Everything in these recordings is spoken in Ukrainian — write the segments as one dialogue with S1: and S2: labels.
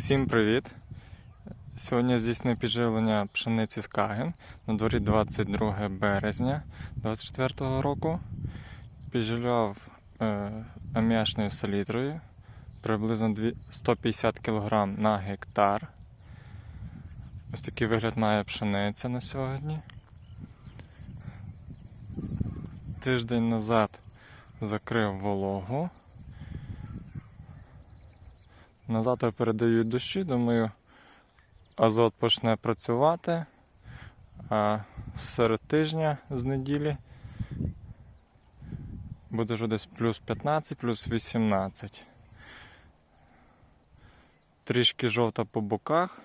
S1: Всім привіт! Сьогодні здійснюю підживлення пшениці Скаген на дворі 22 березня 2024 року. Підживляв е, аміачною селітрою приблизно 150 кг на гектар. Ось такий вигляд має пшениця на сьогодні. Тиждень назад закрив вологу. На завтра передають дощі, думаю, азот почне працювати. А серед тижня з неділі буде вже десь плюс 15, плюс 18. Трішки жовта по боках.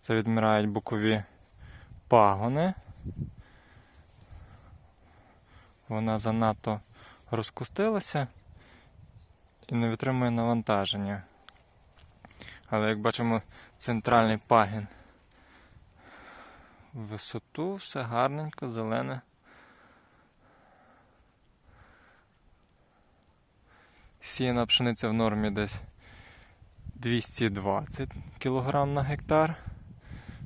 S1: Це відмирають бокові пагони. Вона занадто розкустилася і не витримує навантаження. Але як бачимо, центральний пагін висоту, все гарненько, зелене. Сіяна пшениця в нормі десь 220 кг на гектар.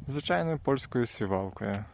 S1: Звичайною польською сівалкою.